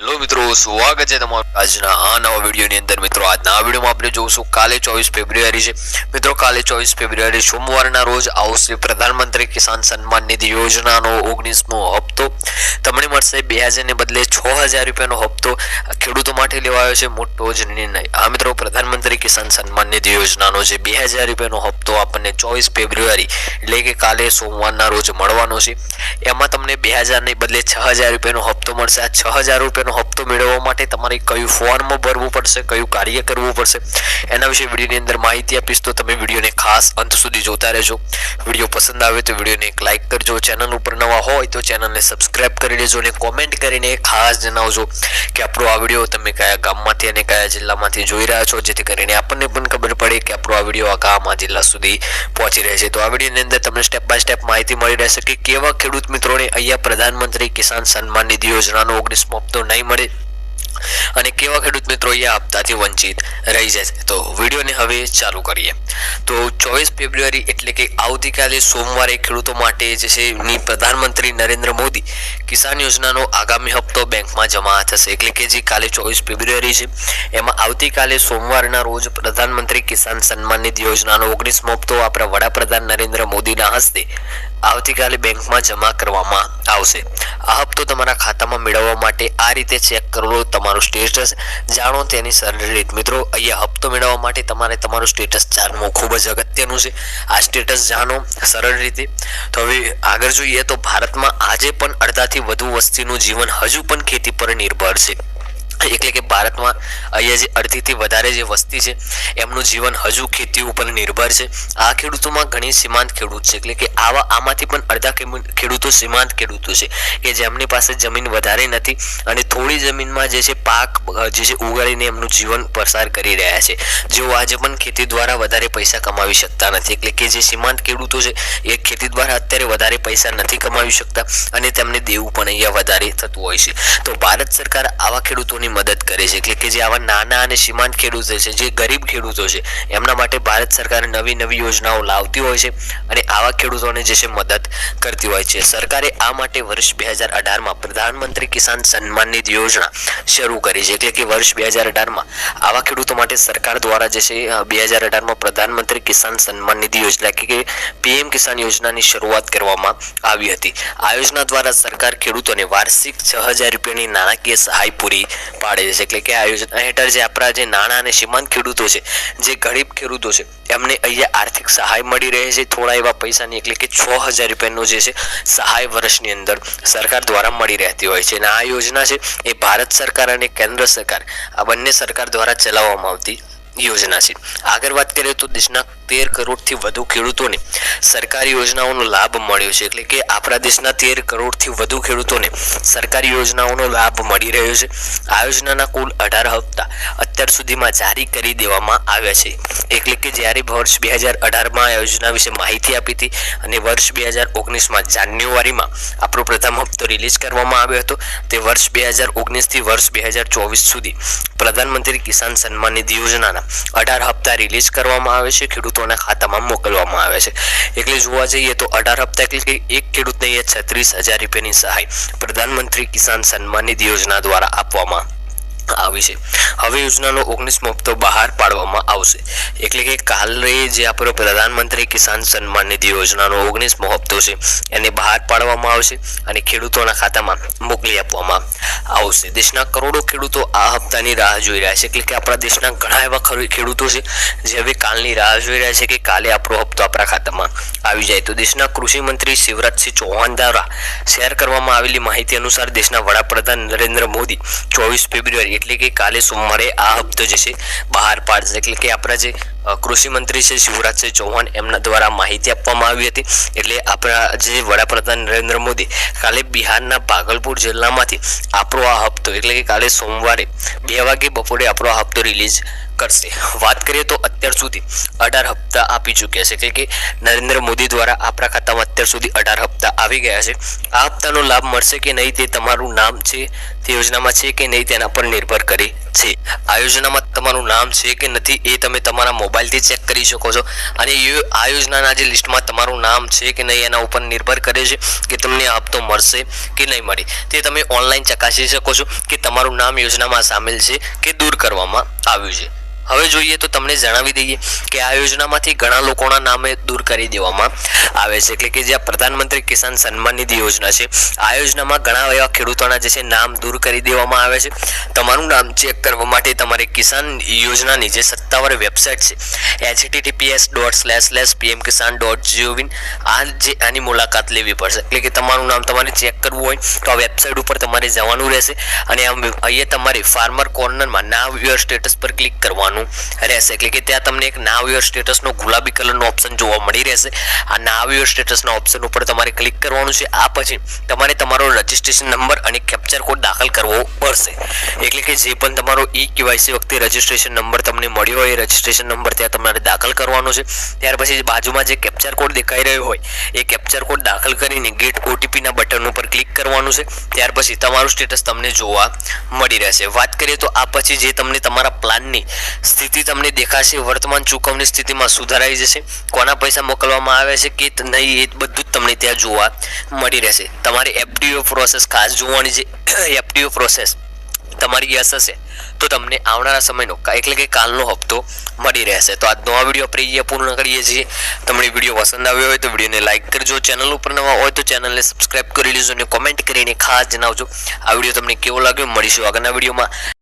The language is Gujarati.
હેલો મિત્રો, સ્વાગત છે તમારું આજના આ નવા વિડીયોની અંદર. મિત્રો, આજના આ વિડીયોમાં આપણે જોઈશું કાલે ચોવીસ ફેબ્રુઆરી છે. મિત્રો, કાલે ચોવીસ ફેબ્રુઆરી સોમવારના રોજ આવશે પ્રધાનમંત્રી કિસાન સન્માન નિધિ યોજનાનો ઓગણીસમો હપ્તો તમને બે હજારને બદલે છ હજાર રૂપિયાનો હપ્તો ખેડૂતો માટે લેવાયો છે મોટો જ નિર્ણય. આ મિત્રો પ્રધાનમંત્રી કિસાન સન્માન નિધિ યોજનાનો છે બે હજાર રૂપિયાનો હપ્તો આપણને ચોવીસ ફેબ્રુઆરી એટલે કે કાલે સોમવારના રોજ મળવાનો છે. એમાં તમને બે હજારને બદલે છ હજાર રૂપિયાનો હપ્તો મળશે. આ છ હજાર રૂપિયાનો હપ્તો મેળવવા માટે તમારે કયું ફોર્મ ભરવું પડશે, કયું કાર્ય કરવું પડશે, એના વિશે વિડીયોની અંદર માહિતી આપીશ. તો તમે વિડીયોને ખાસ અંત સુધી જોતા રહેજો. વીડિયો પસંદ આવે તો વિડીયોને એક લાઇક કરજો. ચેનલ ઉપર નવા હોય તો ચેનલને સબસ્ક્રાઇબ કરી લેજો અને કોમેન્ટ કરીને ખાસ જણાવજો કે આપણો આ વીડિયો તમે કયા ગામમાંથી અને કયા જિલ્લામાંથી જોઈ રહ્યા છો, જેથી કરીને આપણને પણ ખબર પડે કે આપણો આ વીડિયો આ ગામ, આ જિલ્લા સુધી પહોંચી રહે છે. તો આ વિડીયોની અંદર તમને સ્ટેપ બાય સ્ટેપ માહિતી મળી રહેશે કે કેવા ખેડૂત મિત્રોને અહીંયા પ્રધાનમંત્રી કિસાન સન્માન નિધિ યોજનાનો ઓગણીસમો હપ્તો નહીં મળે. અને કેવા ખેડૂત મિત્રો એ હપ્તાથી વંચિત રહી જશે તો વિડીયોને હવે ચાલુ કરીએ. તો ચોવીસ ફેબ્રુઆરી એટલે કે આવતીકાલે સોમવારે ખેડૂતો માટે જે છે પ્રધાનમંત્રી નરેન્દ્ર મોદી કિસાન યોજનાનો આગામી હપ્તો બેંકમાં જમા થશે. એટલે કે જે કાલે ચોવીસ ફેબ્રુઆરી છે, એમાં આવતીકાલે સોમવારના રોજ પ્રધાનમંત્રી કિસાન સન્માન નિધિ યોજનાનો ઓગણીસમો હપ્તો આપણા વડાપ્રધાન નરેન્દ્ર મોદીના હસ્તે આવતીકાલે બેંકમાં જમા કરવામાં આવશે. આ હપ્તો તમારા ખાતામાં મેળવવા માટે આ રીતે ચેક કરો તમારું સ્ટેટસ જાણો તેની સરળ રીત. મિત્રો, અહીંયા હપ્તો મેળવવા માટે તમારે તમારું સ્ટેટસ જાણવું ખૂબ જ અગત્યનું છે. આ સ્ટેટસ જાણો સરળ રીતે. તો હવે આગળ જોઈએ તો ભારતમાં આજે પણ અડધાથી વધુ વસ્તીનું જીવન હજુ પણ ખેતી પર નિર્ભર છે. એટલે કે ભારતમાં અહીંયા જે અડધીથી વધારે જે વસ્તી છે, એમનું જીવન હજુ ખેતી ઉપર નિર્ભર છે. આ ખેડૂતોમાં ઘણી સીમાંત ખેડૂત છે. એટલે કે આવા આમાંથી પણ અડધા ખેડૂતો સીમાંત ખેડૂતો છે કે જેમની પાસે જમીન વધારે નથી અને થોડી જમીનમાં જે છે પાક જે છે ઉગાડીને એમનું જીવન પસાર કરી રહ્યા છે. જેઓ આજે પણ ખેતી દ્વારા વધારે પૈસા કમાવી શકતા નથી. એટલે કે જે સીમાંત ખેડૂતો છે એ ખેતી દ્વારા અત્યારે વધારે પૈસા નથી કમાવી શકતા અને તેમને દેવું પણ અહીંયા વધારે થતું હોય છે. તો ભારત સરકાર આવા ખેડૂતોની મદદ કરે છે. એટલે કે જે આવા નાના અને સીમાંત ખેડૂતો છે, જે ગરીબ ખેડૂતો છે, એમના માટે ભારત સરકાર નવી નવી યોજનાઓ લાવતી હોય છે અને આવા ખેડૂતોને જે છે મદદ કરતી હોય છે. સરકારે આ માટે વર્ષ બે હજાર અઢારમાં પ્રધાનમંત્રી કિસાન સન્માન નિધિ યોજના શરૂ કરી છે. એટલે કે વર્ષ બે હજાર અઢારમાં આવા ખેડૂતો માટે સરકાર દ્વારા જે છે બે હજાર અઢારમાં પ્રધાનમંત્રી કિસાન સન્માન નિધિ યોજના કે પીએમ કિસાન યોજનાની શરૂઆત કરવામાં આવી હતી. આ યોજના દ્વારા સરકાર ખેડૂતોને વાર્ષિક છ હજાર રૂપિયાની નાણાકીય સહાય પૂરી પાડે છે. એટલે કે આ યોજના હેઠળ જે આપણા જે નાના અને સીમાંત ખેડૂતો છે, જે ગરીબ ખેડૂતો છે, એમને અહીંયા આર્થિક સહાય મળી રહે છે. થોડા એવા પૈસાની એટલે કે છ હજાર રૂપિયાનો જે છે, સહાય વર્ષની અંદર સરકાર દ્વારા મળી રહેતી હોય છે. અને આ યોજના છે, એ ભારત સરકાર અને કેન્દ્ર સરકાર, આ બંને સરકાર દ્વારા ચલાવવામાં આવતી યોજના છે. આગળ વાત કરીએ તો દેશના તેર કરોડથી વધુ ખેડૂતોને સરકારી યોજનાઓનો લાભ મળ્યો છે. એટલે કે આપણા દેશના તેર કરોડથી વધુ ખેડૂતોને સરકારી યોજનાઓનો લાભ મળી રહ્યો છે. આ યોજનાના કુલ અઢાર હપ્તા અત્યાર સુધીમાં જારી કરી દેવામાં આવ્યા છે. એટલે કે જ્યારે વર્ષ બે હજાર અઢારમાં આ યોજના વિશે માહિતી આપી હતી અને વર્ષ બે હજાર ઓગણીસમાં જાન્યુઆરીમાં આપણો પ્રથમ હપ્તો રિલીઝ કરવામાં આવ્યો હતો, તે વર્ષ બે હજાર ઓગણીસથી વર્ષ બે હજાર ચોવીસ સુધી પ્રધાનમંત્રી કિસાન સન્માન નિધિ યોજનાના અઢાર હપ્તા રિલીઝ કરવામાં આવે છે. ખેડૂતોના ખાતામાં મોકલવામાં આવે છે. એટલે જોવા જઈએ તો અઢાર હપ્તા એટલે કે એક ખેડૂતને છત્રીસ હજાર રૂપિયાની સહાય. પ્રધાનમંત્રી કિસાન સન્માન નિધિ યોજના દ્વારા આપવામાં આવી છે. હવે યોજનાનો ઓગણીસમો હપ્તો બહાર પાડવામાં આવશે. એટલે કે કાલે જે આપણો પ્રધાનમંત્રી કિસાન સન્માન નિધિ યોજનાનો ઓગણીસમો હપ્તો છે, એને બહાર પાડવામાં આવશે અને ખેડૂતોના ખાતામાં મોકલી આપવામાં આવશે. દેશના કરોડો ખેડૂતો આ હપ્તાની રાહ જોઈ રહ્યા છે. એટલે કે આપણા દેશના ઘણા એવા ખેડૂતો છે, જે હવે કાલની રાહ જોઈ રહ્યા છે કે કાલે આપણો હપ્તો આપણા ખાતામાં આવી જાય તો દેશના કૃષિ મંત્રી શિવરાજસિંહ ચૌહાણ દ્વારા શેર કરવામાં આવેલી માહિતી અનુસાર દેશના વડાપ્રધાન નરેન્દ્ર મોદી ચોવીસ ફેબ્રુઆરી એટલે કે કાલે સોમવારે આ હપ્તો જે છે બહાર પાડશે. એટલે કે આપણા જે કૃષિ મંત્રી છે શિવરાજસિંહ ચૌહાણ એમના દ્વારા માહિતી આપવામાં આવી હતી. એટલે આપણા જે વડાપ્રધાન નરેન્દ્ર મોદી કાલે બિહારના ભાગલપુર જિલ્લામાંથી આપણો આ હપ્તો એટલે કે કાલે સોમવારે બે વાગે બપોરે આપણો આ હપ્તો રિલીઝ કરશે. વાત કરીએ તો અત્યાર સુધી અઢાર હપ્તા આપી ચૂક્યા છે. એટલે કે નરેન્દ્ર મોદી દ્વારા આપણા ખાતામાં અત્યાર સુધી અઢાર હપ્તા આવી ગયા છે. આ હપ્તાનો લાભ મળશે કે નહીં તે તમારું નામ છે તે યોજનામાં છે કે નહીં તેના પર નિર્ભર કરે છે. આ યોજનામાં તમારું નામ છે કે નથી એ તમે તમારા મોબાઈલથી ચેક કરી શકો છો. અને આ યોજનાના જે લિસ્ટમાં તમારું નામ છે કે નહીં એના ઉપર નિર્ભર કરે છે કે તમને હપ્તો મળશે કે નહીં મળે. તે તમે ઓનલાઈન ચકાસી શકો છો કે તમારું નામ યોજનામાં સામેલ છે કે દૂર કરવામાં આવ્યું છે. હવે જોઈએ તો તમને જણાવી દઈએ કે આ યોજનામાંથી ઘણા લોકોના નામે દૂર કરી દેવામાં આવે છે. એટલે કે જે આ પ્રધાનમંત્રી કિસાન સન્માન નિધિ યોજના છે, આ યોજનામાં ઘણા એવા ખેડૂતોના જે છે નામ દૂર કરી દેવામાં આવે છે. તમારું નામ ચેક કરવા માટે તમારે કિસાન યોજનાની જે સત્તાવાર વેબસાઇટ છે. HTTPS dot slash slash PM Kisan dot gov in આ જે આની મુલાકાત લેવી પડશે. એટલે કે તમારું નામ તમારે ચેક કરવું હોય, તો આ વેબસાઇટ ઉપર તમારે જવાનું રહેશે. અને આમ અહીંયા તમારે ફાર્મર કોર્નરમાં નાવ યોર સ્ટેટસ પર ક્લિક કરવાનું રહેશે. એટલે કે ત્યાં તમને એક નાવ યોર સ્ટેટસનો ગુલાબી કલરનો ઓપ્શન જોવા મળી રહેશે. આ નાવ યોર સ્ટેટસના ઓપ્શન ઉપર તમારે ક્લિક કરવાનું છે. આ પછી તમારે તમારો રજિસ્ટ્રેશન નંબર અને કેપ્ચર કોડ દાખલ કરવો પડશે. એટલે કે જે પણ તમારો ઈ કેવાયસી વખતે રજિસ્ટ્રેશન નંબર તમને મળ્યો હોય એ રજિસ્ટ્રેશન નંબર ત્યાં તમારે દાખલ કરવાનો છે. ત્યાર પછી બાજુમાં જે કેપ્ચર કોડ દેખાઈ રહ્યો હોય, એ કેપ્ચર કોડ દાખલ કરીને ગેટ ઓટીપીના બટન ઉપર ક્લિક કરવાનું છે. ત્યાર પછી તમારું સ્ટેટસ તમને જોવા મળી રહેશે. વાત કરીએ તો આ પછી જે તમને તમારા પ્લાનની સ્થિતિ તમને દેખાશે, વર્તમાન ચૂકવણી સ્થિતિમાં સુધારાઈ જશે. કોના પૈસા મોકલવામાં આવે છે, કે નહીં, એ બધું જ તમને ત્યાં જોવા મળી રહેશે. તમારી એફડીઓ પ્રોસેસ ખાસ જોવાની છે. એફડીઓ પ્રોસેસ તમારી યસ હશે, તો તમને આવનારા સમયનો એટલે કે કાલનો હપ્તો મળી રહેશે. તો આજનો આ વીડિયો આપણે અહીંયા પૂર્ણ કરીએ છીએ. તમને વીડિયો પસંદ આવ્યો હોય તો વિડીયોને લાઇક કરજો. ચેનલ ઉપર નવા હોય તો ચેનલને સબસ્ક્રાઇબ કરી લેજો અને કોમેન્ટ કરીને ખાસ જણાવજો. આ વીડિયો તમને કેવો લાગ્યો મળીશું આગળના વિડીયોમાં.